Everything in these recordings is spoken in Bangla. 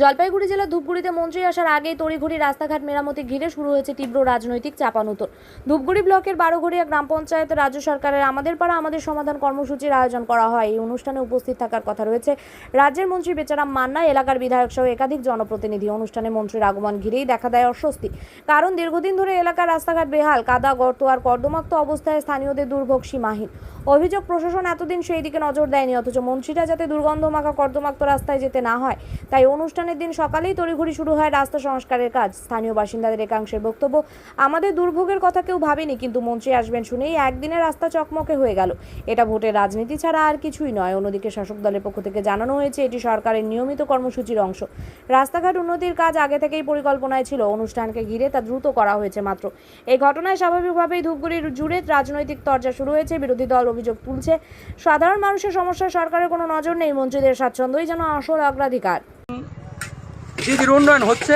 জলপাইগুড়ি জেলার ধূপগুড়িতে মন্ত্রী আসার আগেই তড়িঘড়ি রাস্তাঘাট মেরামতি ঘিরে শুরু হয়েছে তীব্র রাজনৈতিক চাপানুতর ধূপগুড়ি ব্লকের বারোঘড়িয়া গ্রাম পঞ্চায়েত রাজ্য সরকারের আমাদের পাড়া আমাদের সমাধান কর্মসূচির আয়োজন করা হয়। এই অনুষ্ঠানে উপস্থিত থাকার কথা রয়েছে রাজ্যের মন্ত্রী বেচারাম মান্না, এলাকার বিধায়ক সহ একাধিক জনপ্রতিনিধি। অনুষ্ঠানে মন্ত্রীর আগমন ঘিরেই দেখা দেয় অস্বস্তি। কারণ দীর্ঘদিন ধরে এলাকার রাস্তাঘাট বেহাল, কাদা গর্ত আর কর্দমাক্ত অবস্থায় স্থানীয়দের দুর্ভোগ সীমাহীন। অভিযোগ প্রশাসন এতদিন সেই দিকে নজর দেয়নি, অথচ মন্ত্রীরা যাতে দুর্গন্ধ মাখা কর্দমাক্ত রাস্তায় যেতে না হয়, তাই অনুষ্ঠানের দিন সকালেই তড়িঘড়ি শুরু হয় রাস্তা সংস্কারের কাজ। স্থানীয় বাসিন্দাদের একাংশের বক্তব্য, আমাদের দুর্ভোগের কথা কেউ ভাবেনি, কিন্তু মন্ত্রী আসবেন শুনেই একদিনে রাস্তা চকমকে হয়ে গেল। এটা ভোটের রাজনীতি ছাড়া আর কিছুই নয়। অন্যদিকে শাসক দলের পক্ষ থেকে জানানো হয়েছে, এটি সরকারের নিয়মিত কর্মসূচির অংশ। রাস্তাঘাট উন্নতির কাজ আগে থেকেই পরিকল্পনায় ছিল, অনুষ্ঠানকে ঘিরে তা দ্রুত করা হয়েছে মাত্র। এই ঘটনায় স্বাভাবিকভাবেই ধূপগুড়ির জুড়ে রাজনৈতিক তরজা শুরু হয়েছে, বিরোধী দল অভিযোগ তুলছে, সাধারণ মানুষের সমস্যায় সরকারের কোনো নজর নেই, মন্ত্রীদের স্বাচ্ছন্দ্যই যেন আসল অগ্রাধিকার। দিদির উন্নয়ন হচ্ছে?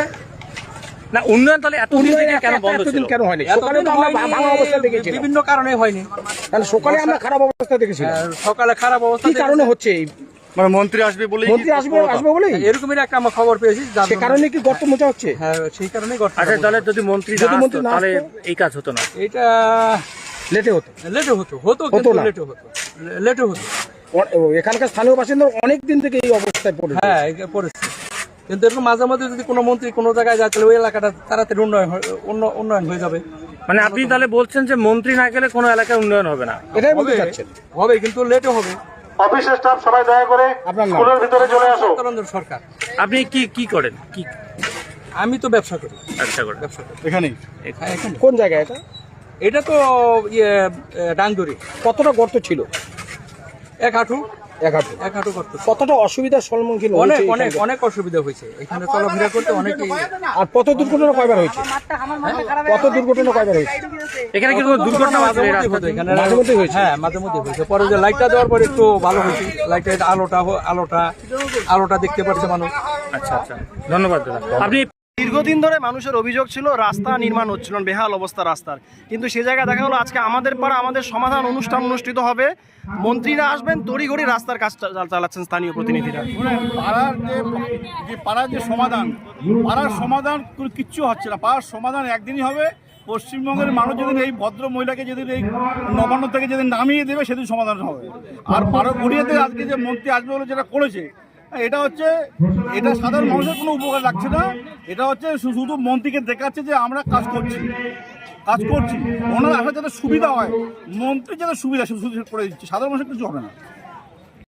না উন্নয়ন তাহলে এত দিন থেকে কেন বন্ধ ছিল? এতদিন কেন হয়নি? সকালে তো আমরা ভাঙা অবস্থা দেখেছিলাম। বিভিন্ন কারণে হয়নি। তাহলে সকালে আমরা খারাপ অবস্থা দেখেছিলাম। সকালে খারাপ অবস্থা কি কারণে হচ্ছে এই? মানে মন্ত্রী আসবে বলে মন্ত্রী আসবে আসবে বলেই? এরকমই একটা আমরা খবর পেয়েছি যার সে কারণে কি গর্ত মোচা হচ্ছে? হ্যাঁ সেই কারণে ঘটনা আচ্ছা তাহলে যদি মন্ত্রী যদি না মন্ত্রী তাহলে এই কাজ হতো না। এটা লেটে হতো। লেটে হতো হতো হতো কিন্তু লেটে হতো। লেটে হতো। এখানকার স্থানীয় বাসিন্দা অনেক দিন থেকে এই অবস্থায় পড়ে হ্যাঁ পড়েছে। কিন্তু এরকম মাঝে মাঝে যদি কোনো মন্ত্রী কোনো জায়গায় যায় তাহলে ওই এলাকাটা তাড়াতাড়ি উন্নয়ন উন্নয়ন হয়ে যাবে। মানে আপনি তাহলে বলছেন যে মন্ত্রী না গেলে কোনো এলাকায় উন্নয়ন হবে না? এটাই বলতে হবে। চাচ্ছেন। হবে কিন্তু লেটে হবে। অফিস স্টাফ সবাই দয়া করে আপনার স্কুলের ভিতরে চলে আসো। সরকার। আপনি কি কি করেন? কি? আমি তো ব্যবসা করি। ব্যবসা করেন। ব্যবসা করি। এখানেই? হ্যাঁ, এখানে। কোন জায়গায় এটা? এটা তো ইয়ে ডাংদুরি কতটা গর্ত ছিল? এক হাঁটু। এক হাঁটু। এক হাঁটু করতে কতটা অসুবিধার সম্মুখীন অনেক অনেক অনেক অসুবিধা হয়েছে। এখানে চলাফেরা করতে অনেকেই আর কত দুর্ঘটনা কয়বার হয়েছে? কত দুর্ঘটনা কয়বার হয়েছে? এখানে কি কোনো দুর্ঘটনা মাঝে মধ্যেই হয়েছে? হ্যাঁ মাঝে মধ্যে হয়েছে। পরে যে লাইটটা দেওয়ার পরে একটু ভালো হয়েছে। লাইটের আলোটা আলোটা আলোটা দেখতে পাচ্ছে মানুষ। আচ্ছা আচ্ছা। ধন্যবাদ দাদা। আপনি দীর্ঘদিন ধরে মানুষের অভিযোগ ছিল, রাস্তা নির্মাণ হচ্ছিল বেহাল অবস্থা রাস্তার। কিন্তু সে জায়গায় দেখা হলো আজকে আমাদের পাড়া আমাদের সমাধান অনুষ্ঠান অনুষ্ঠিত হবে। মন্ত্রীরা আসবেন, তড়িঘড়ি রাস্তার কাজ চালাচ্ছেন স্থানীয় প্রতিনিধিরা। পাড়ার যে পাড়ার যে সমাধান, পাড়ার সমাধান কিচ্ছু হচ্ছে না। পাড়ার সমাধান একদিনই হবে। পশ্চিমবঙ্গের মানুষ যেদিন এই ভদ্র মহিলাকে যেদিন এই নবান্ন থেকে যেদিন নামিয়ে দেবে, সেদিন সমাধান হবে। আর পাড়া গড়িয়াতে আজকে যে মন্ত্রী আসবে বলে যেটা করেছে এটা হচ্ছে, এটা সাধারণ মানুষের কোনো উপকার লাগছে না। এটা হচ্ছে শুধু মন্ত্রীকে দেখাচ্ছে যে আমরা কাজ করছি। কাজ করছি। ওনার আসার যাতে সুবিধা হয় মন্ত্রীর যাতে সুবিধা করে দিচ্ছে। সাধারণ মানুষের কিছু হবে না।